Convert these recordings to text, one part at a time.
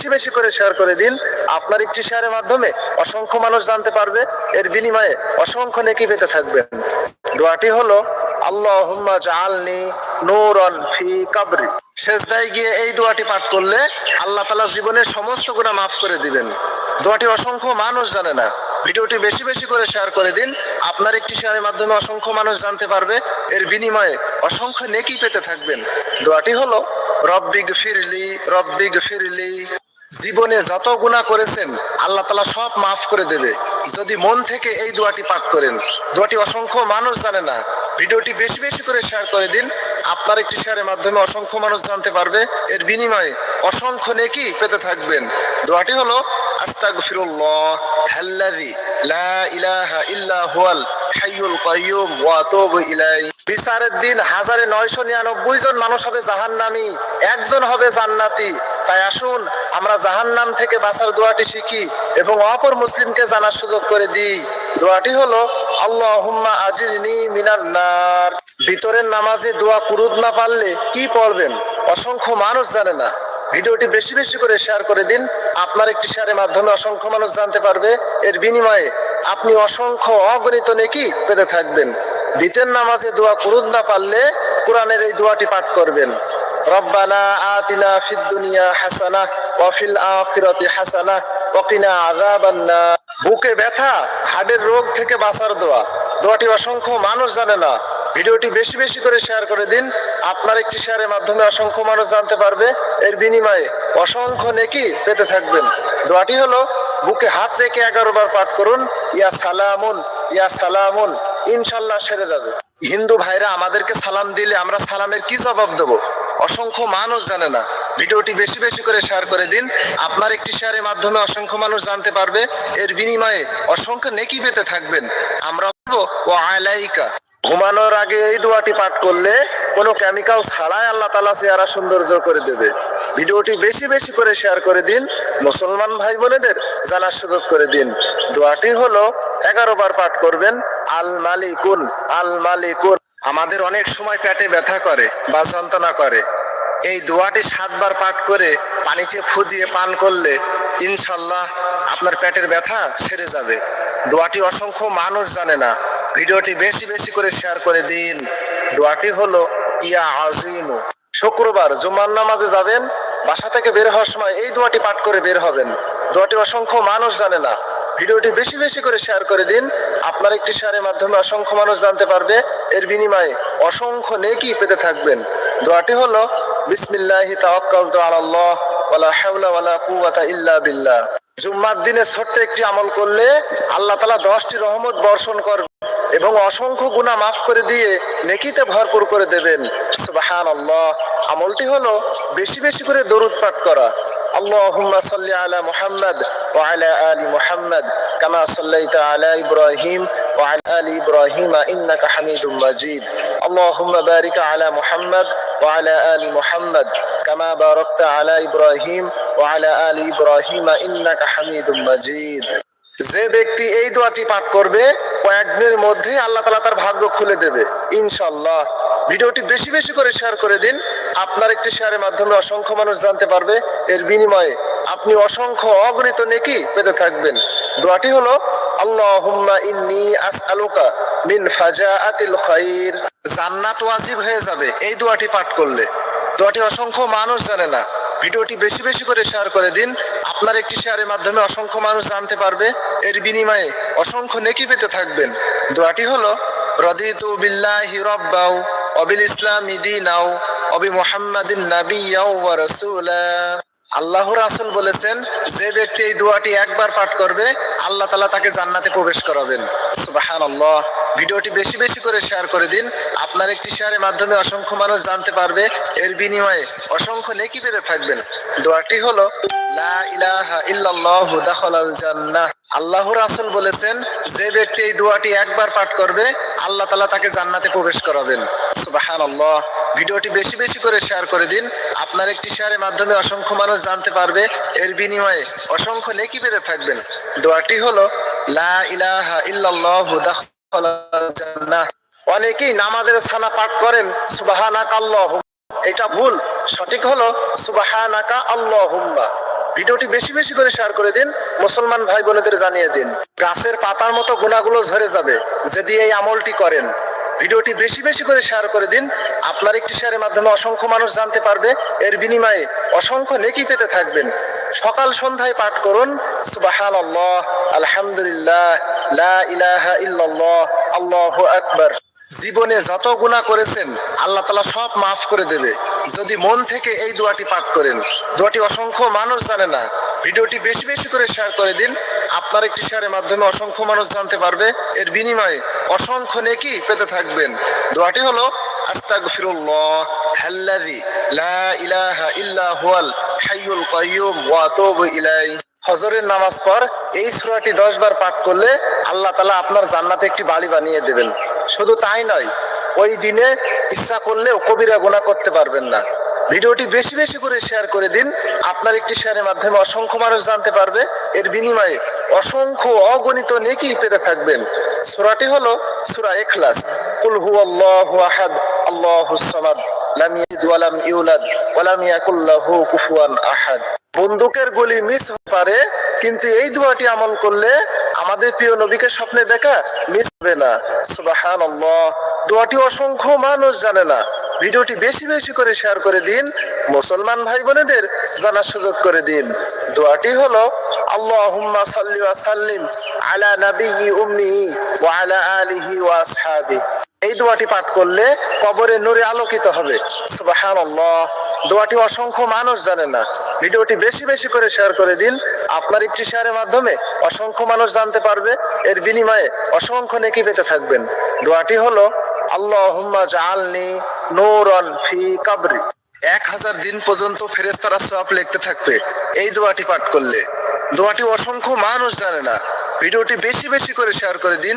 বেশি বেশি করে শেয়ার করে দিন। আপনার একটি শেয়ারের মাধ্যমে অসংখ্য মানুষ জানতে পারবে, এর বিনিময়ে অসংখ্য নেকি পেতে থাকবেন। দোয়াটি হলো, আল্লাহুম্মা জাআলনি নূরান ফি কাবরি। শেষদায় গিয়ে এই দোয়াটি পাঠ করলে আল্লাহ তাআলা জীবনের সমস্ত গুনাহ মাফ করে দিবেন। দোয়াটি অসংখ্য মানুষ জানে না। ভিডিওটি বেশি বেশি করে শেয়ার করে দিন। আপনার একটি শেয়ারের মাধ্যমে অসংখ্য মানুষ জানতে পারবে, এর বিনিময়ে অসংখ্য নেকি পেতে থাকবেন। দোয়াটি হলো রব্বিগ ফিরলি রব্বিগ ফিরলি জীবনে যত গুণা করেছেন, আল্লাহ তালা সব মাফ করে দেবে। যদি মন থেকে এই দোয়াটি পাঠ করেন, দোয়াটি অসংখ্য মানুষ জানে না, ভিডিওটি বেশি বেশি করে শেয়ার করে দিন। আপনার একটি শেয়ারের মাধ্যমে অসংখ্য মানুষ জানতে পারবে। এর বিনিময়ে অসংখ্য নেকি পেতে থাকবেন। দোয়াটি হলো আস্তাগফিরুল্লাহ, হাল্লাযী লা ইলাহা ইল্লা হুয়াল হাইয়ুল কাইয়ুম ওয়া আতুবু বিচারের দিন হাজারে নয়শো নিরানব্বই জন মানুষ হবে জাহান্নামী, একজন হবে জান্নাতি। তাই আসুন, আমরা জাহান্নাম থেকে বাঁচার দোয়াটি শিখি এবং অপর মুসলিমকে জানার সুযোগ করে দিই। দোয়াটি হলো, আল্লাহুম্মা আজিরনি মিনান নার। ভিতরের নামাজে দোয়া কুরুদ না পারলে কি পড়বেন? অসংখ্য মানুষ জানে না। ভিডিওটি বেশি বেশি করে শেয়ার করে দিন। আপনার একটি শেয়ারের মাধ্যমে অসংখ্য মানুষ জানতে পারবে। এর বিনিময়ে আপনি অসংখ্য অগণিত নেকি পেতে থাকবেন। ভিতের নামাজে দোয়া কুরুদ না পারলে কোরআনের এই দোয়াটি পাঠ করবেন। রব্বানা আতিনা ফিদ দুনিয়া হাসানা ওয়া ফিল আখিরাতি হাসানা ওয়া কিনা আযাবান বুকে ব্যথা, হাড়ের রোগ থেকে বাঁচার দোয়া। দোয়াটি অসংখ্য মানুষ জানে না। ভিডিওটি বেশি বেশি করে শেয়ার করে দিন। আপনার একটি শেয়ারের মাধ্যমে অসংখ্য মানুষ জানতে পারবে। এর বিনিময়ে অসংখ্য নেকি পেতে থাকবেন। দোয়াটি হলো, বুকে হাত রেখে এগারো বার পাঠ করুন, ইয়া সালামুন ইয়া সালামুন, ইনশাল্লাহ সেরে যাবে। হিন্দু ভাইরা, আমাদেরকে সালাম দিলে আমরা সালামের কি জবাব দেবো? অসংখ্য মানুষ জানে না। ভিডিওটি বেশি বেশি করে শেয়ার করে দিন। আপনার একটি শেয়ারের মাধ্যমে অসংখ্য মানুষ জানতে পারবে। এর বিনিময়ে অসংখ্য নেকি পেতে থাকবেন। আমরা ও আলাইকা। ঘুমানোর আগে এই দোয়াটি পাঠ করলে কোনো কেমিক্যাল ছাড়াই আল্লাহ তালা চেহারা সৌন্দর্য করে দেবে। ভিডিওটি বেশি বেশি করে শেয়ার করে দিন, মুসলমান ভাই বোনেদের জানার সুযোগ করে দিন। দোয়াটি হলো, এগারো বার পাঠ করবেন, আল মালিকুন আল মালিকুন। আমাদের অনেক সময় পেটে ব্যথা করে বা যন্ত্রণা করে। এই দোয়াটি সাতবার পাঠ করে পানিতে ফু দিয়ে পান করলে ইনশাল্লাহ আপনার পেটের ব্যথা সেরে যাবে। দোয়াটি অসংখ্য মানুষ জানে না। ভিডিওটি বেশি বেশি করে শেয়ার করে দিন। দোয়াটি হলো, ইয়া আজিম। শুক্রবার জুমার নামাজে যাবেন, বাসা থেকে বের হওয়ার সময় এই দোয়াটি পাঠ করে বের হবেন। দোয়াটি অসংখ্য মানুষ জানে না। ভিডিওটি বেশি বেশি করে শেয়ার করে দিন। আপনার একটি শেয়ারের মাধ্যমে অসংখ্য মানুষ জানতে পারবে। এর বিনিময়ে অসংখ্য নেকি পেতে থাকবেন। দোয়াটি হলো বিসমিল্লাহি তাওয়াক্কালতু আলাল্লাহ ওয়ালা হাওলা ওয়ালা কুওয়াতা ইল্লা বিল্লাহ জুম্মার দিনে ছোট্ট একটি আমল করলে আল্লাহ তাআলা দশটি রহমত বর্ষণ করবে এবং অসংখ্য গুনাহ মাফ করে দিয়ে নেকিতে ভরপুর করে দেবেন সুবহানাল্লাহ আমলটি হলো বেশি বেশি করে দরুদ পাঠ করা اللهم صل على محمد وعلى آل محمد كما صليت على إبراهيم وعلى آل إبراهيم إنك حميد مجيد اللهم بارك على محمد وعلى آل محمد كما باركت على إبراهيم وعلى آل إبراهيم إنك حميد مجيد যে ব্যক্তি এই দোয়াটি পাঠ করবে কয়েকদিনের মধ্যেই আল্লাহ তালা তার ভাগ্য খুলে দেবে ইনশাল্লাহ ভিডিওটি বেশি বেশি করে শেয়ার করে দিন আপনার একটি শেয়ারের মাধ্যমে অসংখ্য মানুষ জানতে পারবে এর বিনিময়ে আপনি অসংখ্য অগণিত নেকি পেতে থাকবেন দোয়াটি হলো আল্লাহুম্মা ইন্নি আসআলুকা মিন ফাজাআতিল খাইর। জান্নাত ওয়াজিব হয়ে যাবে, এই দোয়াটি পাঠ করলে। দোয়াটি অসংখ্য মানুষ জানে না। ভিডিওটি বেশি বেশি করে শেয়ার করে দিন। আপনার একটি শেয়ারের মাধ্যমে অসংখ্য মানুষ জানতে পারবে। এর বিনিময়ে অসংখ্য নেকি পেতে থাকবেন। দোয়াটি হলো, রদিতু বিল্লাহি রব্বাউ অবিল ইসলামি দিনাও, অবি মুহাম্মাদিন নাবিয়াও ওয়া রাসূলা। আল্লাহ রাসুল বলেছেন, যে ব্যক্তি এই দোয়াটি একবার পাঠ করবে, আল্লাহ তালা তাকে জান্নাতে প্রবেশ করাবেন। সুবহানাল্লাহ। ভিডিওটি বেশি বেশি করে শেয়ার করে দিন। আপনার একটি শেয়ারের মাধ্যমে অসংখ্য মানুষ জানতে পারবে, এর বিনিময়ে অসংখ্য নেকি পেতে থাকবেন। দোয়াটি হলো, লা ইলাহা ইল্লাল্লাহু দাখালাল জান্নাহ। আল্লাহ রাসূল বলেছেন, যে ব্যক্তি এই দোয়াটি একবার পাঠ করবে, আল্লাহ তাআলা তাকে জান্নাতে প্রবেশ করাবেন। সুবহানাল্লাহ। ভিডিওটি বেশি বেশি করে শেয়ার করে দিন। আপনার একটি শেয়ারের মাধ্যমে অসংখ্য মানুষ জানতে পারবে, এর বিনিময়ে অসংখ্য নেকি পেতে থাকবেন। দোয়াটি হলো, লা ইলাহা ইল্লাল্লাহু জান্নাহ। অনেকেই নামাজের ছানা পাঠ করেন সুবহানাকা আল্লাহুম্মা এটা ভুল। সঠিক হলো সুবহানাকা আল্লাহুম্মা ভিডিওটি বেশি বেশি করে শেয়ার করে দিন, মুসলমান ভাই বোনেদের জানিয়ে দিন। গাছের পাতার মতো গুণাগুলো ঝরে যাবে, যদি এই আমলটি করেন। ভিডিওটি বেশি বেশি করে শেয়ার করে দিন, আপনার একটি শেয়ারের মাধ্যমে অসংখ্য মানুষ জানতে পারবে, এর বিনিময়ে অসংখ্য নেকি পেতে থাকবেন। সকাল সন্ধ্যায় পাঠ করুন সুবাহান আল্লাহ আলহামদুলিল্লাহ, লা ইলাহা ইল্লাল্লাহ, আল্লাহু আকবার। জীবনে যত গুণা করেছেন, আল্লাহ তালা সব মাফ করে দেবে। যদি মন থেকে এই দোয়াটি পাঠ করেন, দোয়াটি অসংখ্য মানুষ জানে না, ভিডিওটি বেশি বেশি করে শেয়ার করে দিন। আপনার একটি শেয়ারের মাধ্যমে অসংখ্য মানুষ জানতে পারবে। এর বিনিময়ে অসংখ্য নেকি পেতে থাকবেন। দোয়াটি হলো, আস্তাগফিরুল্লাহ, হাল্লাযী লা ইলাহা ইল্লা হুয়াল হাইয়ুল কাইয়্যুম ওয়া আতুবু ইলাইহি। ফজরের নামাজ পর এই সূরাটি 10 বার পাঠ করলে আল্লাহ তাআলা আপনার জান্নাতে একটি বাড়ি বানিয়ে দেবেন। শুধু তাই নয়, ওই দিনে ইচ্ছা করলেও কবিরা গুনাহ করতে পারবেন না। ভিডিওটি বেশি বেশি করে শেয়ার করে দিন। আপনার একটি শেয়ারের মাধ্যমে অসংখ্য মানুষ জানতে পারবে। এর বিনিময়ে অসংখ্য অগণিত নেকি পেতে থাকবেন। সূরাটি হলো সূরা ইখলাস। কুল হুয়াল্লাহু আহাদ আল্লাহুস সামাদ, লাম ইয়ালিদ ওয়া ইউলাদ, ওয়া ইয়াকুল লাহু কুফুয়ান আহাদ। বন্দুকের গুলি মিস হতে পারে, কিন্তু এই দোয়াটি আমল করলে আমাদের প্রিয় নবীকে স্বপ্নে দেখা মিস হবে না। সুবহানাল্লাহ। দোয়াটি অসংখ্য মানুষ জানে না। ভিডিওটি বেশি বেশি করে শেয়ার করে দিন। মুসলমান ভাই বোনেদের জানার সুযোগ করে দিন। দোয়াটি হলো, আল্লাহুম্মা সাল্লি ওয়া সাল্লিম আলা নাবিয়্যি উম্মি ওয়া আলা আলিহি ওয়া আসহাবিহি এই দোয়াটি পাঠ করলে কবরে নূরে আলোকিত হবে। সুবহানাল্লাহ। দোয়াটি অসংখ্য মানুষ জানে না। ভিডিওটি বেশি বেশি করে শেয়ার করে দিন। আপনার একটি শেয়ারের মাধ্যমে অসংখ্য মানুষ জানতে পারবে, এর বিনিময়ে অসংখ্য নেকি পেতে থাকবেন। দোয়াটি হলো, আল্লাহুম্মা জাআলনি নূরান ফি কাবরি। এক হাজার দিন পর্যন্ত ফেরেস্তারা সওয়াব লিখতে থাকবে, এই দোয়াটি পাঠ করলে। দোয়াটি অসংখ্য মানুষ জানে না। ভিডিওটি বেশি বেশি করে শেয়ার করে দিন।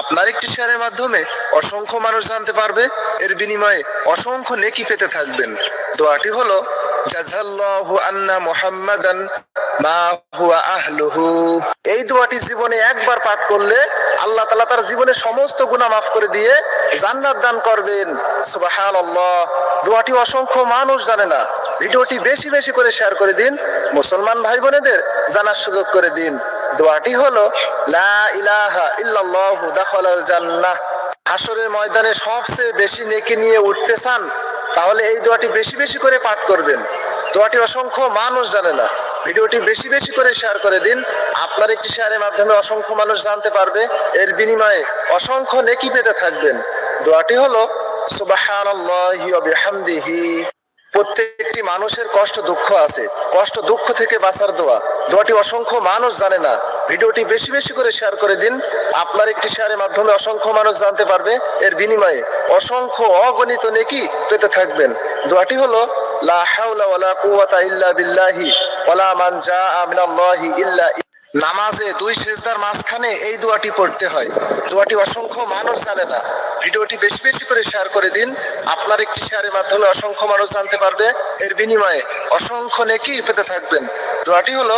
আপনার একটি শেয়ারের মাধ্যমে অসংখ্য মানুষ জানতে পারবে, এর বিনিময়ে অসংখ্য নেকি পেতে থাকবেন। দোয়াটি হলো এই দোয়াটি জীবনে একবার পাঠ করলে আল্লাহ তার সমস্ত মাফ করে দিয়ে জান্নাত দান করবেন। দোয়াটি অসংখ্য মানুষ জানে না। ভিডিওটি বেশি বেশি করে শেয়ার করে দিন। মুসলমান ভাই বোনেদের জানার সুযোগ করে দিন। দোয়াটি হলো, লা ইলাহা ইল্লাল্লাহু দাখালাল জান্নাহ। হাসরের ময়দানে সবচেয়ে বেশি নেকি নিয়ে উঠতে চান তাহলে এই দোয়াটি বেশি বেশি করে পাঠ করবেন। দোয়াটি অসংখ্য মানুষ জানে না। ভিডিওটি বেশি বেশি করে শেয়ার করে দিন। আপনার একটি শেয়ারের মাধ্যমে অসংখ্য মানুষ জানতে পারবে। এর বিনিময়ে অসংখ্য নেকি পেতে থাকবেন। দোয়াটি হলো সুবাহ প্রত্যেকটি মানুষের কষ্ট, দুঃখ আছে। কষ্ট, দুঃখ থেকে বাঁচার দোয়া। দোয়াটি অসংখ্য মানুষ জানে না। ভিডিওটি বেশি বেশি করে শেয়ার করে দিন। আপনার একটি শেয়ারের মাধ্যমে অসংখ্য মানুষ জানতে পারবে। এর বিনিময়ে অসংখ্য অগণিত নেকি পেতে থাকবেন। দোয়াটি হলো, লা হাওলা ওয়ালা কুওয়াতা ইল্লা বিল্লাহি ওয়ালা মান জাআ মিনাল্লাহি ইল্লা নামাজে দুই সেজদার মাঝখানে এই দোয়াটি পড়তে হয়। দোয়াটি অসংখ্য মানুষ জানে না। ভিডিওটি বেশি বেশি করে শেয়ার করে দিন। আপনার একটি শেয়ারের মাধ্যমে অসংখ্য মানুষ জানতে পারবে। এর বিনিময়ে অসংখ্য নেকি পেতে থাকবেন। দোয়াটি হলো,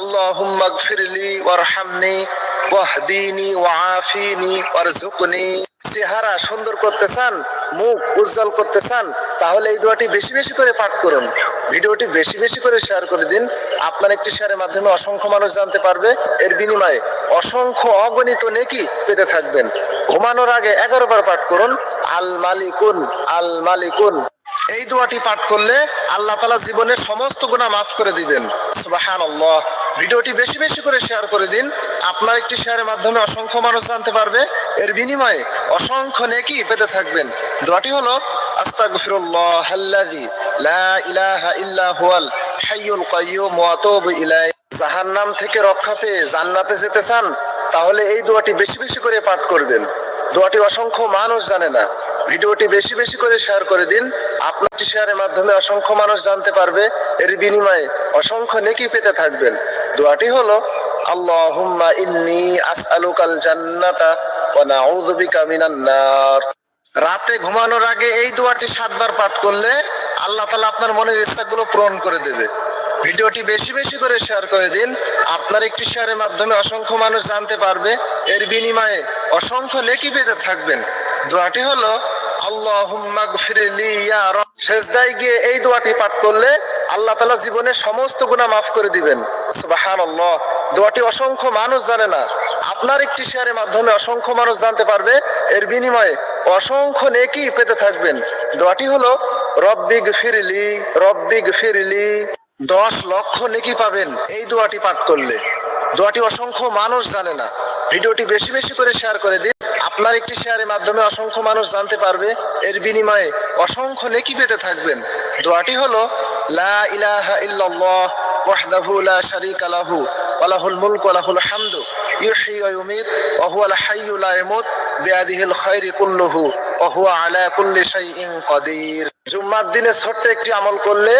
আল্লাহুম্মা গফিরলি ওয়ারহামনি, ওয়াহদিনি, ওয়াআফিনি ওয়ারজুকনি চেহারা সুন্দর করতে চান, মুখ উজ্জ্বল করতে চান, তাহলে এই দোয়াটি বেশি বেশি করে পাঠ করুন। ভিডিওটি বেশি বেশি করে শেয়ার করে দিন। আপনার একটি শেয়ারের মাধ্যমে অসংখ্য মানুষ জানতে পারবে। এর বিনিময়ে অসংখ্য অগণিত নেকি পেতে থাকবেন। ঘুমানোর আগে এগারো বার পাঠ করুন। আল মালিকুন আল মালিকুন। এই দোয়াটি পাঠ করলে আল্লাহ তালা জীবনের সমস্ত গুণা মাফ করে দিবেন। ভিডিওটি বেশি বেশি করে শেয়ার করে দিন। আপনার একটি শেয়ারের মাধ্যমে অসংখ্য মানুষ জানতে পারবে। এর বিনিময়ে অসংখ্য নেকি পেতে থাকবেন। দোয়াটি হলো আস্তাগফিরুল্লাহ আল্লাযী লা ইলাহা ইল্লা হুয়াল হাইয়ুল কাইয়্যুম ওয়া আতুবু ইলাইহি। জাহান্নাম থেকে রক্ষা পেয়ে জান্নাতে যেতে চান, তাহলে এই দোয়াটি বেশি বেশি করে পাঠ করবেন। দোয়াটি অসংখ্য মানুষ জানে না। ভিডিওটি বেশি বেশি করে শেয়ার করে দিন। আপনার শেয়ারের মাধ্যমে অসংখ্য মানুষ জানতে পারবে, এর বিনিময়ে অসংখ্য নেকি পেতে থাকবেন। দোয়াটি হলো, আল্লাহুম্মা ইন্নী আসআলুকাল জান্নাতা ওয়া নাউযু বিকা মিনান নার। রাতে ঘুমানোর আগে এই দোয়াটি সাতবার পাঠ করলে আল্লাহ তালা আপনার মনের ইচ্ছাগুলো পূরণ করে দেবে। ভিডিওটি বেশি বেশি করে শেয়ার করে দিন। আপনার একটি শেয়ারের মাধ্যমে অসংখ্য মানুষ জানতে পারবে, এর বিনিময়ে অসংখ্য নেকি পেতে থাকবেন। দোয়াটি হলো গিয়ে এই দোয়াটি পাঠ করলে আল্লাহ তালা জীবনের সমস্ত গুণা মাফ করে দিবেন। দোয়াটি অসংখ্য মানুষ জানে না। আপনার একটি শেয়ারের মাধ্যমে অসংখ্য মানুষ জানতে পারবে, এর বিনিময়ে অসংখ্য নেকি পেতে থাকবেন। দোয়াটি হলো, রব্বিগ ফিরলি রব্বিগ ফিরলি। দশ লক্ষ নেকি পাবেন এই দোয়াটি পাঠ করলে। দোয়াটি অসংখ্য মানুষ জানে না। ভিডিওটি বেশি বেশি করে শেয়ার করে দিন। আপনার একটি শেয়ারের মাধ্যমে অসংখ্য মানুষ জানতে পারবে, এর বিনিময়ে অসংখ্য নেকি পেতে থাকবেন। দোয়াটি হলো ওয়াহদাহু লা শারীকা লাহু ওয়া লাহুল মুলকু ওয়া লাহুল হামদু ইউহয়ি ওয়া ইউমীত ওয়া হুয়াল হাইয়্যু লা ইয়ামুত বিয়াদিহিল খায়রু কুল্লুহু ওয়া হুয়া আলা কুল্লি শাইইন জুম্মার দিনে ছোট্ট একটি আমল করলে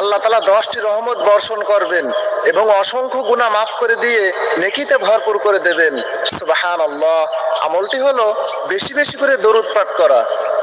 আল্লাহ তালা দশটি রহমত বর্ষণ করবেন এবং অসংখ্য গুণা মাফ করে দিয়ে নেকিতে ভরপুর করে দেবেন। সুবাহান আমলটি হলো বেশি বেশি করে দরুদ পাঠ করা।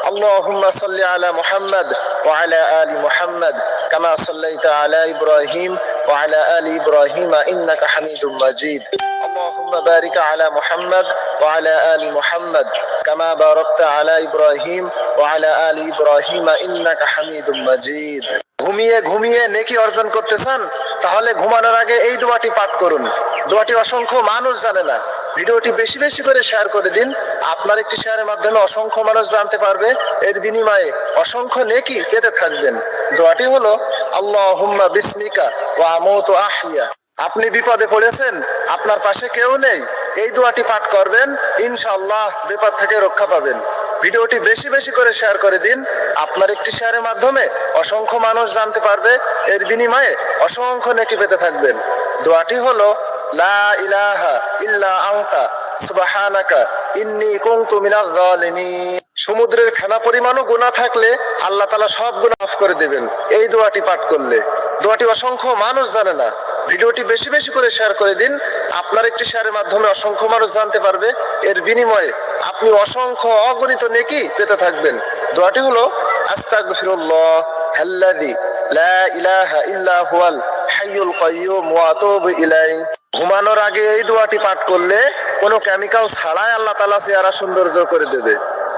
اللهم صل على محمد وعلى آل محمد كما صليت على إبراهيم وعلى آل إبراهيم إنك حميد مجيد اللهم بارك على محمد وعلى آل محمد كما باركت على إبراهيم وعلى آل إبراهيم إنك حميد مجيد ঘুমিয়ে ঘুমিয়ে নেকি অর্জন করতে চান তাহলে ঘুমানোর আগে এই দোয়াটি পাঠ করুন। দোয়াটি অসংখ্য মানুষ জানে না। ভিডিওটি বেশি বেশি করে শেয়ার করে দিন। আপনার একটি শেয়ারের মাধ্যমে অসংখ্য মানুষ জানতে পারবে। এর বিনিময়ে অসংখ্য নেকি পেতে থাকবেন। দোয়াটি হলো আল্লাহ হুম্মা বিসমিকা ও আমত আহিয়া আপনি বিপদে পড়েছেন, আপনার পাশে কেউ নেই। এই দোয়াটি পাঠ করবেন ইনশাল্লাহ বিপদ থেকে রক্ষা পাবেন। ভিডিওটি বেশি বেশি করে শেয়ার করে দিন। আপনার একটি শেয়ারের মাধ্যমে অসংখ্য মানুষ জানতে পারবে, এর বিনিময়ে অসংখ্য নেকি পেতে থাকবেন। দোয়াটি হলো, লা ইলাহা ইল্লা সুবহানাকা ইন্নী কুনতু মিনাজ জালিমিন সমুদ্রের ফেনা পরিমাণও গুণা থাকলে আল্লাহ তালা সব গুনাহ মাফ করে দেবেন। এই দোয়াটি পাঠ করলে। দোয়াটি অসংখ্য মানুষ জানে না। ভিডিওটি বেশি বেশি করে শেয়ার করে দিন। আপনার একটি শেয়ারের মাধ্যমে অসংখ্য মানুষ জানতে পারবে। এর বিনিময়ে আপনি অসংখ্য অগণিত নেকি পেতে থাকবেন। দোয়াটি হলো, আস্তাগফিরুল্লাহ আল্লাযী লা ইলাহা ইল্লা হুয়াল হাইয়ুল কাইয়্যুম ওয়া আতুবু ইলাইহি। ঘুমানোর আগে এই দোয়াটি পাঠ করলে কোনো কেমিক্যাল ছাড়াই আল্লাহ তাআলা চেহারা সৌন্দর্য করে দেবে।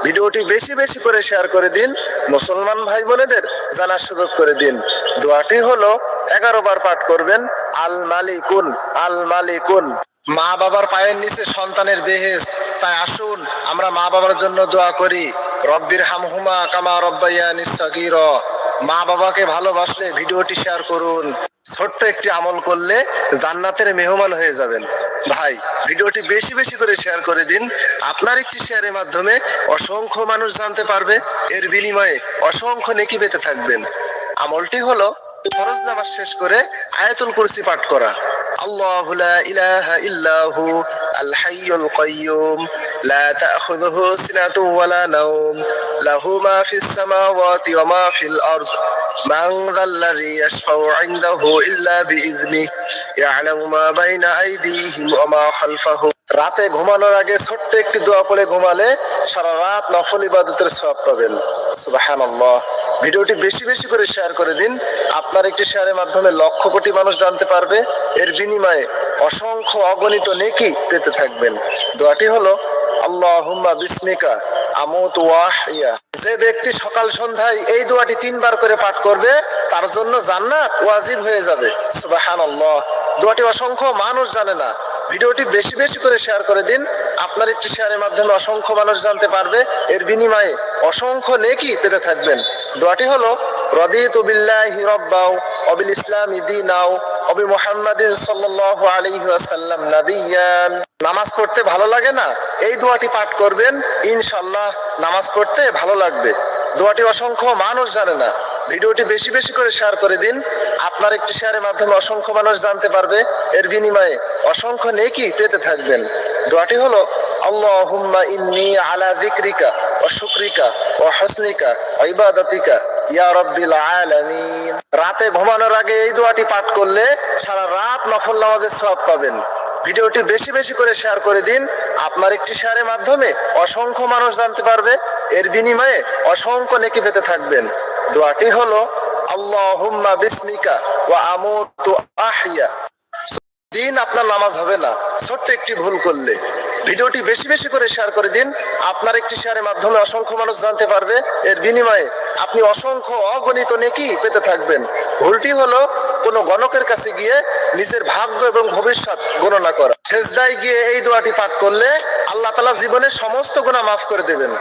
ভিডিওটি বেশি বেশি করে শেয়ার করে দিন। মুসলমান ভাই বোনেদের জানার সুযোগ করে দিন। দোয়াটি হলো, এগারো বার পাঠ করবেন, আল মালিকুন আল মালিকুন। মা বাবার পায়ের নিচে সন্তানের বেহেস তাই আসুন, আমরা মা বাবার জন্য দোয়া করি। রব্বির হামহুমা কামা রব্বাইয়ানি সাগীর। মা বাবাকে ভালোবাসলে ভিডিওটি শেয়ার করুন। ছোট্ট একটি আমল করলে জান্নাতের মেহমান হয়ে যাবেন। ভাই, ভিডিওটি বেশি বেশি করে শেয়ার করে দিন। আপনার একটি শেয়ারের মাধ্যমে অসংখ্য মানুষ জানতে পারবে, এর বিনিময়ে অসংখ্য নেকি পেতে থাকবেন। আমলটি হলো ফরজ নামাজ শেষ করে আয়াতুল কুরসি পাঠ করা। লা ইলাহা ইল্লাহু, আল হাইয়ুল কাইয়্যুম লা তাখুযুহু সিনাতুন ওয়ালা নাওম, লাহু মা ফিস সামাওয়াতি ওয়া মা ফিল আরদ। من ذا الذي يشفع عنده إلا بإذنه يعلم ما بين أيديهم وما خلفهم রাতে ঘুমানোর আগে ছোট্ট একটি দোয়া পড়ে ঘুমালে সারা রাত নফল ইবাদতের সওয়াব পাবেন সুবহানাল্লাহ ভিডিওটি বেশি বেশি করে শেয়ার করে দিন আপনার একটি শেয়ারের মাধ্যমে লক্ষ কোটি মানুষ জানতে পারবে এর বিনিময়ে অসংখ্য অগণিত নেকি পেতে থাকবেন দোয়াটি হলো আল্লাহুম্মা বিসমিকা, আমুত ওয়াহিয়া। যে ব্যক্তি সকাল সন্ধ্যায় এই দোয়াটি তিনবার করে পাঠ করবে, তার জন্য জান্নাত ওয়াজিব হয়ে যাবে। সুবহানাল্লাহ। দোয়াটি অসংখ্য মানুষ জানে না। ভিডিওটি বেশি বেশি করে শেয়ার করে দিন। আপনার একটি শেয়ারের মাধ্যমে অসংখ্য মানুষ জানতে পারবে, এর বিনিময়ে অসংখ্য নেকি পেতে থাকবেন। দোয়াটি হলো, রদিতু বিল্লাহি রব্বাও অবিল ইসলামি দীনাও অবি মুহাম্মাদিন সাল্লাল্লাহু আলাইহি ওয়াসাল্লাম নাবিয়ান। নামাজ পড়তে ভালো লাগে না? এই দোয়াটি পাঠ করবেন ইনশাল্লাহ নামাজ পড়তে ভালো লাগবে। দোয়াটি অসংখ্য মানুষ জানে না। ভিডিওটি বেশি বেশি করে শেয়ার করে দিন। আপনার একটি শেয়ারের মাধ্যমে অসংখ্য মানুষ জানতে পারবে। এর বিনিময়ে অসংখ্য নেকি পেতে থাকবেন। দোয়াটি হলো, আল্লাহুম্মা ইন্নি আলা যিকরিকা ওয়া শুকরিকা ওয়া হুসনিকা ওয়া ইবাদাতিকা ইয়া রব্বিল আলামিন। রাতে ঘুমানোর আগে এই দোয়াটি পাঠ করলে সারা রাত নফল নামাজের সওয়াব পাবেন। ভিডিওটি বেশি বেশি করে শেয়ার করে দিন। আপনার একটি শেয়ারের মাধ্যমে অসংখ্য মানুষ জানতে পারবে, এর বিনিময়ে অসংখ্য নেকি পেতে থাকবেন। দোয়াটি হলো, আল্লাহুম্মা বিসমিকা ওয়া আমুতু আহিয়া দিন আপনার নামাজ হবে না। ছোট্ট একটি ভুল করলে। ভিডিওটি বেশি বেশি করে শেয়ার করে দিন। আপনার একটি শেয়ারের মাধ্যমে অসংখ্য মানুষ জানতে পারবে। এর বিনিময়ে আপনি অসংখ্য অগণিত নেকি পেতে থাকবেন। ভুলটি হলো কোনো গণকের কাছে গিয়ে নিজের ভাগ্য এবং ভবিষ্যৎ গণনা করা। সেজদায় গিয়ে এই দোয়াটি পাঠ করলে আল্লাহ তালা জীবনের সমস্ত গুণা মাফ করে দেবেন।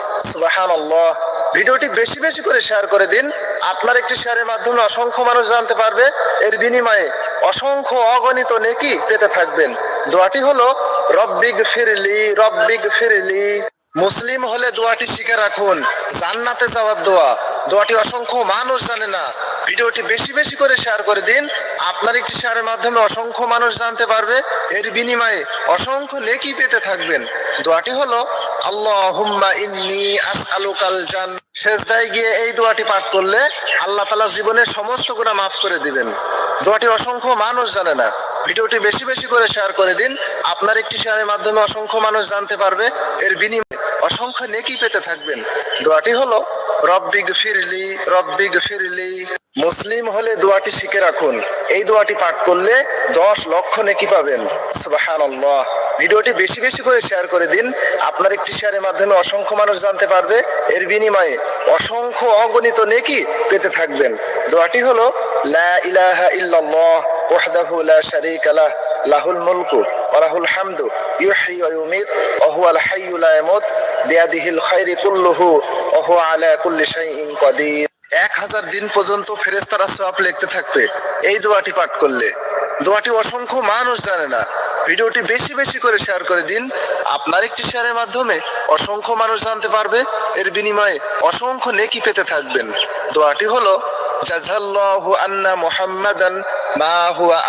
ভিডিওটি বেশি বেশি করে শেয়ার করে দিন। আপনার একটি শেয়ারের মাধ্যমে অসংখ্য মানুষ জানতে পারবে। এর বিনিময়ে অসংখ্য অগণিত নেকি পেতে থাকবেন। দোয়াটি হলো রব্বিগ ফিরলি রব্বিগ ফিরলি মুসলিম হলে দোয়াটি শিখে রাখুন। জান্নাতে যাওয়ার দোয়া। দোয়াটি অসংখ্য মানুষ জানে না। ভিডিওটি বেশি বেশি করে শেয়ার করে দিন। আপনার একটি শেয়ারের মাধ্যমে অসংখ্য মানুষ জানতে পারবে। এর বিনিময়ে অসংখ্য নেকি পেতে থাকবেন। দোয়াটি হলো, আল্লাহুম্মা ইন্নি আসআলুকাল জান শেষদায় গিয়ে এই দোয়াটি পাঠ করলে আল্লাহ তাআলা জীবনের সমস্ত গুনাহ মাফ করে দিবেন। দোয়াটি অসংখ্য মানুষ জানে না। ভিডিওটি বেশি বেশি করে শেয়ার করে দিন। আপনার একটি শেয়ারের মাধ্যমে অসংখ্য মানুষ জানতে পারবে। এর বিনিময়ে অসংখ্য নেকি পেতে থাকবেন। দোয়াটি হলো রব্বিগ ফিরলি রব্বিগ ফিরলি মুসলিম হলে দোয়াটি শিখে রাখুন। এই দোয়াটি পাঠ করলে দশ লক্ষ নেকি পাবেন। সুবহানাল্লাহ। ভিডিওটি বেশি বেশি করে শেয়ার করে দিন। আপনার একটি শেয়ারের মাধ্যমে অসংখ্য মানুষ জানতে পারবে, এর বিনিময়ে অসংখ্য অগণিত নেকি পেতে থাকবেন। দোয়াটি হলো, লা ইলাহা ইল্লাল্লাহ ওয়াহদাহু লা শারীকা লাহ, লাহুল মুলকু ওয়া লাহুল হামদু, ইউহয়ি ওয়া ইউমীত, ওয়া হুয়াল হাইয়্যু লা ইয়ামুত। বিয়াদিহিল খায়রু কুল্লুহু ওয়া হুয়া আলা কুল্লি শাইইন কাদির। এক হাজার দিন পর্যন্ত ফেরেস্তারা সওয়াব লিখতে থাকবে। এই দোয়াটি পাঠ করলে। দোয়াটি অসংখ্য মানুষ জানে না। ভিডিওটি বেশি বেশি করে শেয়ার করে দিন। আপনার একটি শেয়ারের মাধ্যমে অসংখ্য মানুষ জানতে পারবে। এর বিনিময়ে অসংখ্য নেকি পেতে থাকবেন। দোয়াটি হলো জাজাল্লাহু আন্না মুহাম্মাদান মা হুয়া